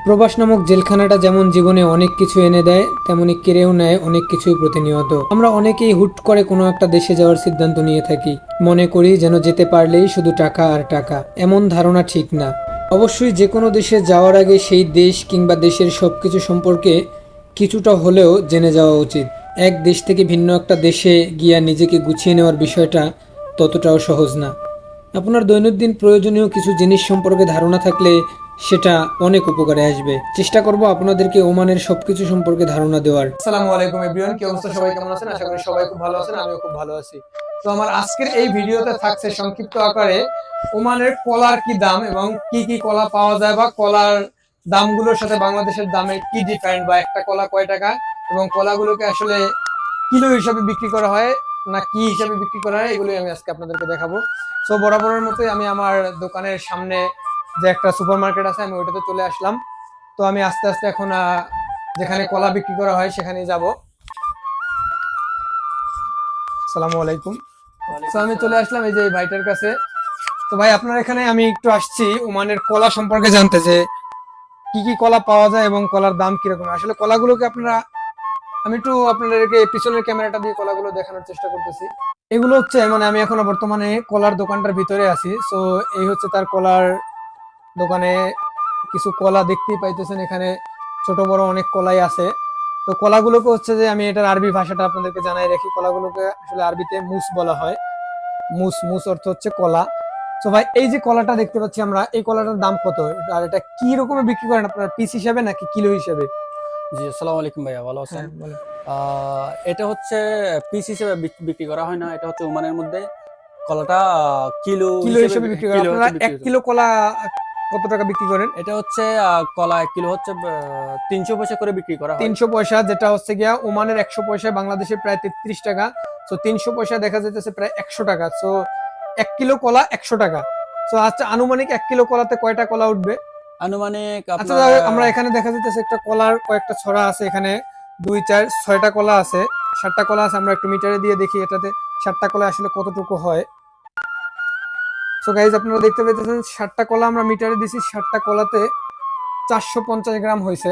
প্রবাস নামক জেলখানাটা যেমন জীবনে অনেক কিছু এনে দেয়, তেমনি কেড়েও নেয় অনেক কিছুই প্রতিনিয়ত। আমরা অনেকেই হুট করে কোনো একটা দেশে যাওয়ার সিদ্ধান্ত নিয়ে থাকি। মনে করি যেন যেতে পারলেই শুধু টাকা আর টাকা। এমন ধারণা ঠিক না। অবশ্যই যে কোনো দেশে যাওয়ার আগে সেই দেশ কিংবা দেশের সবকিছু সম্পর্কে কিছুটা হলেও জেনে যাওয়া উচিত। এক দেশ থেকে ভিন্ন একটা দেশে গিয়া নিজেকে গুছিয়ে নেওয়ার বিষয়টা ততটাও সহজ না। আপনার দৈনন্দিন প্রয়োজনীয় কিছু জিনিস সম্পর্কে ধারণা থাকলে সেটা অনেক উপকারে আসবে। চেষ্টা করব আপনাদেরকে ওমানের সবকিছু সম্পর্কে ধারণা দেওয়ার। আসসালামু আলাইকুম এভরিওয়ান কি অবস্থা? সবাই কেমন আছেন? আশা করি সবাই খুব ভালো আছেন, আমিও খুব ভালো আছি। তো আমার আজকের এই ভিডিওতে থাকছে সংক্ষিপ্ত আকারে ওমানের কলার কি দাম এবং কি কি কলা পাওয়া যায় বা কলার দামগুলোর সাথে বাংলাদেশের দামের কি ডিফারেন্ট বা একটা কলা কয় টাকা এবং কলাগুলোকে আসলে কিলো হিসাবে বিক্রি করা হয় না কি হিসাবে বিক্রি করা হয়, এগুলোই আমি আজকে আপনাদেরকে দেখাবো। সো বরাবরের মতোই আমি আমার দোকানের সামনে যে একটা সুপার মার্কেট আছে আমি ওইটাতে চলে আসলাম। তো আমি আস্তে আস্তে এখন যেখানে কলা বিক্রি করা হয় সেখানে যাব। সালামু আলাইকুম। তো আমি চলে আসলাম এই যে ভাইটার কাছে। তো ভাই আপনার এখানে আমি একটু আসছি ওমানের কলা সম্পর্কে জানতে যে কি কি কলা পাওয়া যায় এবং কলার দাম কীরকম। আসলে কলাগুলোকে আপনারা আমি একটু আপনাদেরকে পিছনের ক্যামেরাটা দিয়ে কলাগুলো দেখানোর চেষ্টা করতেছি। এগুলো হচ্ছে মানে আমি এখন বর্তমানে কলার দোকানটার ভিতরে আছি। সো এই হচ্ছে তার কলার দোকানে কিছু কলা দেখতেই পাইতেছেন এখানে ছোট বড় অনেক কলাই আছে। তো কলাগুলোকে হচ্ছে যে আমি এটার আরবি ভাষাটা আপনাদেরকে জানাই রাখি কলাগুলোকে আসলে আরবিতে মুস বলা হয়। মুস মুস অর্থ হচ্ছে কলা। তো ভাই এই যে কলাটা দেখতে পাচ্ছি আমরা এই কলাটার দাম কত? আর এটা কি রকমে বিক্রি করেন আপনার পিস হিসাবে নাকি কিলো হিসাবে? জি আসসালামু আলাইকুম ভাইয়া ভালো আছেন? হ্যাঁ আহ, এটা হচ্ছে পিস হিসেবে বিক- বিক্রি করা হয় না এটা হচ্ছে ওমানের মধ্যে। কলাটা কিলো কিলো হিসেবে বিক্রি কিলো আপনারা এক কিলো কলা কত টাকা বিক্রি করেন? এটা হচ্ছে কলা এক কিলো হচ্ছে তিনশো পয়সা করে বিক্রি করা তিনশো পয়সা যেটা হচ্ছে গিয়া ওমানের একশো পয়সা বাংলাদেশে প্রায় তেত্রিশ টাকা। তো তিনশো পয়সা দেখা যাইতেছে প্রায় একশো টাকা। তো এক কিলো কলা একশো টাকা। তো আচ্ছা আনুমানিক এক কিলো কলাতে কয়টা কলা উঠবে? আনুমানিক আচ্ছা আমরা এখানে দেখা যাইতেছে একটা কলার কয়েকটা ছড়া আছে এখানে। দুই চার ছয়টা কলা আছে। সাতটা কলা আছে আমরা একটু মিটারে দিয়ে দেখি এটাতে। সাতটা কলা আসলে কতটুকু হয়? সো গাইজ আপনারা দেখতে পাইতেছেন সাতটা কলা আমরা মিটারে দিছি সাতটা কলাতে চারশো পঞ্চাশ গ্রাম হয়েছে।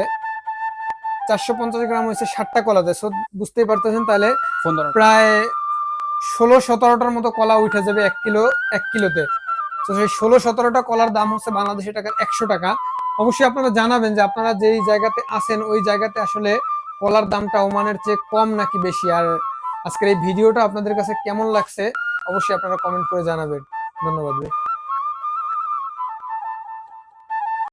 চারশো পঞ্চাশ গ্রাম হয়েছে সাতটা কলাতে। সো বুঝতেই পারতেছেন তাহলে প্রায় ষোলো সতেরোটার মতো কলা উঠে যাবে এক কিলো এক কিলোতে। তো সেই ষোলো সতেরোটা কলার দাম হচ্ছে বাংলাদেশি টাকার একশো টাকা। অবশ্যই আপনারা জানাবেন যে আপনারা যেই জায়গাতে আছেন ওই জায়গাতে আসলে কলার দামটা ওমানের চেয়ে কম নাকি বেশি। আর আজকের এই ভিডিওটা আপনাদের কাছে কেমন লাগছে অবশ্যই আপনারা কমেন্ট করে জানাবেন। ধন্যবাদ ভাই।